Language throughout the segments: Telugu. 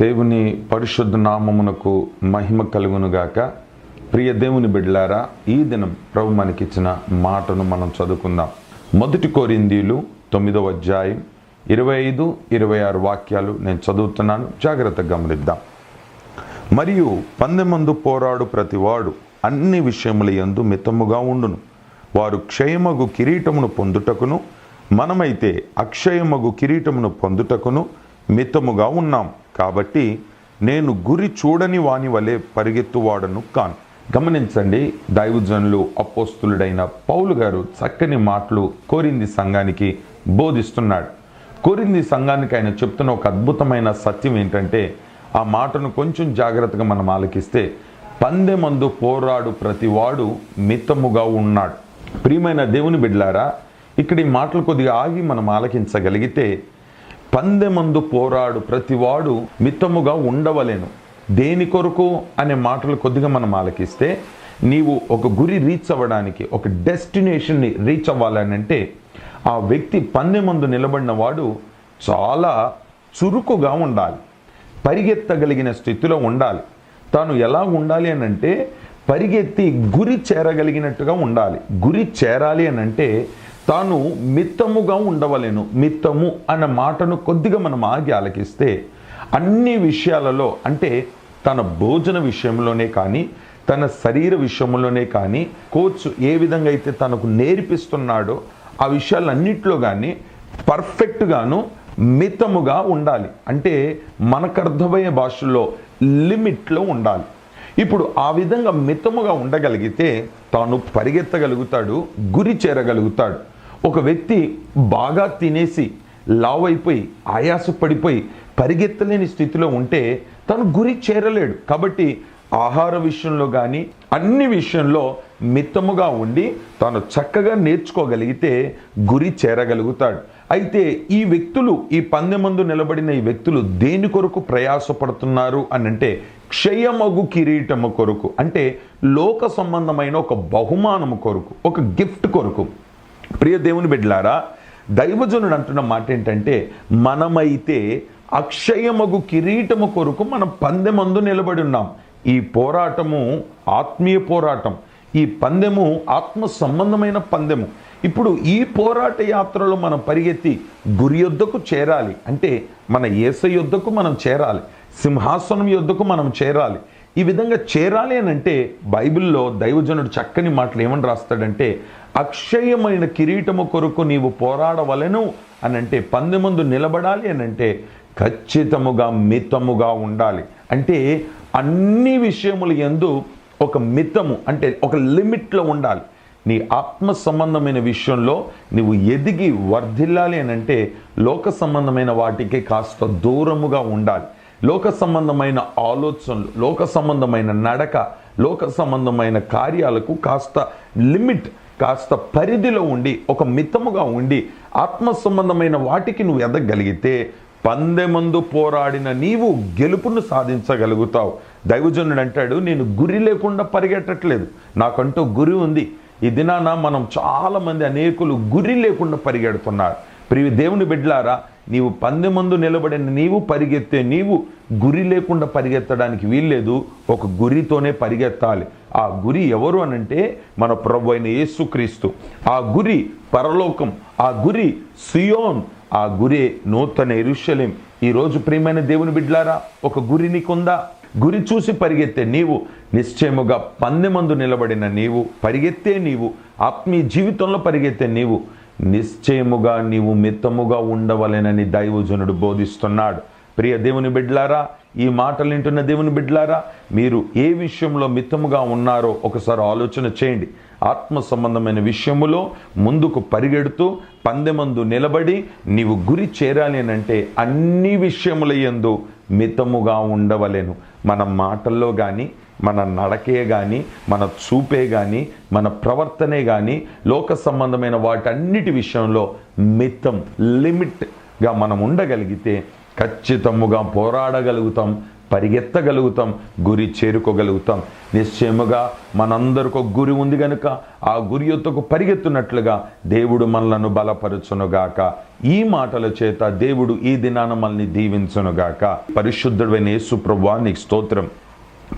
దేవుని పరిశుద్ధ నామమునకు మహిమ కలుగునుగాక. ప్రియ దేవుని బిడ్లారా ఈ దినం ప్రభు మనకిచ్చిన మాటను మనం చదువుకుందాం. మొదటి కోరిందీలు తొమ్మిదవ అధ్యాయం ఇరవై ఐదు ఇరవై ఆరు వాక్యాలు నేను చదువుతున్నాను. జాగ్రత్తగా గమనిద్దాం. మరియు పందెమందు పోరాడు ప్రతివాడు అన్ని విషయముల యందు మితముగా ఉండును. వారు క్షయమగు కిరీటమును పొందుటకును మనమైతే అక్షయమగు కిరీటమును పొందుటకును మితముగా ఉన్నాం. కాబట్టి నేను గురి చూడని వాని వలె పరిగెత్తువాడను కాను. గమనించండి దైవజనులు అపోస్తులుడైన పౌలు గారు చక్కని మాటలు కోరింది సంఘానికి బోధిస్తున్నాడు. కోరింది సంఘానికి ఆయన చెప్తున్న ఒక అద్భుతమైన సత్యం ఏంటంటే ఆ మాటను కొంచెం జాగ్రత్తగా మనం ఆలకిస్తే పందెమందు పోరాడు ప్రతివాడు మితముగా ఉన్నాడు. ప్రియమైన దేవుని బిడ్లారా ఇక్కడ ఈ మాటలు కొద్దిగా ఆగి మనం ఆలకించగలిగితే పందెమందు పోరాడు ప్రతివాడు మితముగా ఉండవలేను. దేని కొరకు అనే మాటలు కొద్దిగా మనం ఆలకిస్తే నీవు ఒక గురి రీచ్ అవ్వడానికి ఒక డెస్టినేషన్ని రీచ్ అవ్వాలనంటే ఆ వ్యక్తి పందెమందు నిలబడిన వాడు చాలా చురుకుగా ఉండాలి. పరిగెత్తగలిగిన స్థితిలో ఉండాలి. తాను ఎలా ఉండాలి అని అంటే పరిగెత్తి గురి చేరగలిగినట్టుగా ఉండాలి. గురి చేరాలి అనంటే తాను మిత్తముగా ఉండవలేను. మిత్తము అన్న మాటను కొద్దిగా మనం ఆగి ఆలకిస్తే అన్ని విషయాలలో అంటే తన భోజన విషయంలోనే కానీ తన శరీర విషయంలోనే కానీ కోచ్ ఏ విధంగా అయితే తనకు నేర్పిస్తున్నాడో ఆ విషయాలన్నింటిలో కానీ పర్ఫెక్ట్గాను మితముగా ఉండాలి. అంటే మనకు అర్థమయ్యే భాషలో లిమిట్లో ఉండాలి. ఇప్పుడు ఆ విధంగా మితముగా ఉండగలిగితే తాను పరిగెత్తగలుగుతాడు గురి చేరగలుగుతాడు. ఒక వ్యక్తి బాగా తినేసి లావ్ అయిపోయి ఆయాస పడిపోయి పరిగెత్తలేని స్థితిలో ఉంటే తను గురి చేరలేడు. కాబట్టి ఆహార విషయంలో కానీ అన్ని విషయంలో మితముగా ఉండి తాను చక్కగా నేర్చుకోగలిగితే గురి చేరగలుగుతాడు. అయితే ఈ వ్యక్తులు ఈ పందెమందు నిలబడిన ఈ వ్యక్తులు దేని కొరకు ప్రయాసపడుతున్నారు అని అంటే క్షయమగు కిరీటము కొరకు. అంటే లోక సంబంధమైన ఒక బహుమానము కొరకు ఒక గిఫ్ట్ కొరకు. ప్రియ దేవుని బిడ్డలారా దైవజనుడు అంటున్న మాట ఏంటంటే మనమైతే అక్షయమగు కిరీటము కొరకు మనం పందెమందు నిలబడి ఉన్నాం. ఈ పోరాటము ఆత్మీయ పోరాటం. ఈ పందెము ఆత్మ సంబంధమైన పందెము. ఇప్పుడు ఈ పోరాట యాత్రలో మనం పరిగెత్తి గురి యొద్దకు చేరాలి. అంటే మన ఏస యొద్దకు మనం చేరాలి. సింహాసనం యొద్దకు మనం చేరాలి. ఈ విధంగా చేరాలి అని అంటే బైబిల్లో దైవజనుడు చక్కని మాటలు ఏమని రాస్తాడంటే అక్షయమైన కిరీటము కొరకు నీవు పోరాడవలెను అని అంటే పందెముందు నిలబడాలి అని అంటే ఖచ్చితముగా మితముగా ఉండాలి అంటే అన్ని విషయములు ఎందు ఒక మితము అంటే ఒక లిమిట్లో ఉండాలి. నీ ఆత్మ సంబంధమైన విషయంలో నువ్వు ఎదిగి వర్ధిల్లాలి అని అంటే లోక సంబంధమైన వాటికి కాస్త దూరముగా ఉండాలి. లోక సంబంధమైన ఆలోచనలు లోక సంబంధమైన నడక లోక సంబంధమైన కార్యాలకు కాస్త లిమిట్ కాస్త పరిధిలో ఉండి ఒక మితముగా ఉండి ఆత్మ సంబంధమైన వాటికి నువ్వు ఎదగలిగితే పందెమందు పోరాడిన నీవు గెలుపును సాధించగలుగుతావు. దైవజనుడు అంటాడు నేను గురి లేకుండా పరిగెట్టట్లేదు. నాకంటూ గురి ఉంది. ఈ దినాన మనం చాలామంది అనేకులు గురి లేకుండా పరిగెడుతున్నారు. ప్రియ దేవుని బిడ్డలారా నీవు పందెమందు నిలబడిన నీవు పరిగెత్తే నీవు గురి లేకుండా పరిగెత్తడానికి వీల్లేదు. ఒక గురితోనే పరిగెత్తాలి. ఆ గురి ఎవరు అనంటే మన ప్రభు అయిన యేసుక్రీస్తు ఆ గురి పరలోకం ఆ గురి సియోన్ ఆ గురే నూతన ఎరుషలేం. ఈరోజు ప్రియమైన దేవుని బిడ్లారా ఒక గురి నీకుందా? గురి చూసి పరిగెత్తే నీవు నిశ్చయముగా పందెమందు నిలబడిన నీవు పరిగెత్తే నీవు ఆత్మీయ జీవితంలో పరిగెత్తే నీవు నిశ్చయముగా నీవు మిత్తముగా ఉండవలెనని దైవజనుడు బోధిస్తున్నాడు. ప్రియ దేవుని బిడ్లారా ఈ మాటలు వింటున్న దేవుని బిడ్లారా మీరు ఏ విషయంలో మిత్తముగా ఉన్నారో ఒకసారి ఆలోచన చేయండి. ఆత్మ సంబంధమైన విషయములో ముందుకు పరిగెడుతూ పందెమందు నిలబడి నీవు గురి చేరాలి అంటే అన్ని విషయముల యందు మితముగా ఉండవలేను. మన మాటల్లో కానీ మన నడకే కానీ మన చూపే కానీ మన ప్రవర్తనే కానీ లోక సంబంధమైన వాటన్నిటి విషయంలో మితం లిమిట్గా మనం ఉండగలిగితే ఖచ్చితముగా పోరాడగలుగుతాం పరిగెత్తగలుగుతాం గురి చేరుకోగలుగుతాం. నిశ్చయముగా మనందరికి ఒక గురి ఉంది గనుక ఆ గురి యొక్కకు పరిగెత్తున్నట్లుగా దేవుడు మనలను బలపరచునుగాక. ఈ మాటల చేత దేవుడు ఈ దినాన మనల్ని దీవించునుగాక. పరిశుద్ధుడైన యేసు ప్రభువా నీకు స్తోత్రం.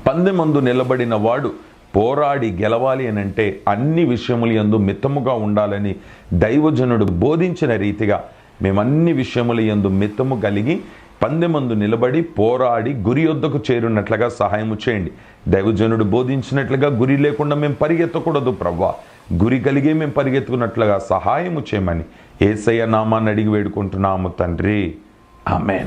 పందెమందు నిలబడిన వాడు పోరాడి గెలవాలి అని అంటే అన్ని విషయములు యందు మితముగా ఉండాలని దైవజనుడు బోధించిన రీతిగా మేము అన్ని విషయముల యందు మితము కలిగి పందెమందు నిలబడి పోరాడి గురి యొద్దకు చేరున్నట్లుగా సహాయము చేయండి. దైవజనుడు బోధించినట్లుగా గురి లేకుండా మేము పరిగెత్తకూడదు ప్రవ్వా. గురి కలిగే మేము పరిగెత్తుకున్నట్లుగా సహాయము చేయమని ఏసయ్య నామాన్ని అడిగి వేడుకుంటున్నాము తండ్రి. ఆమెన్.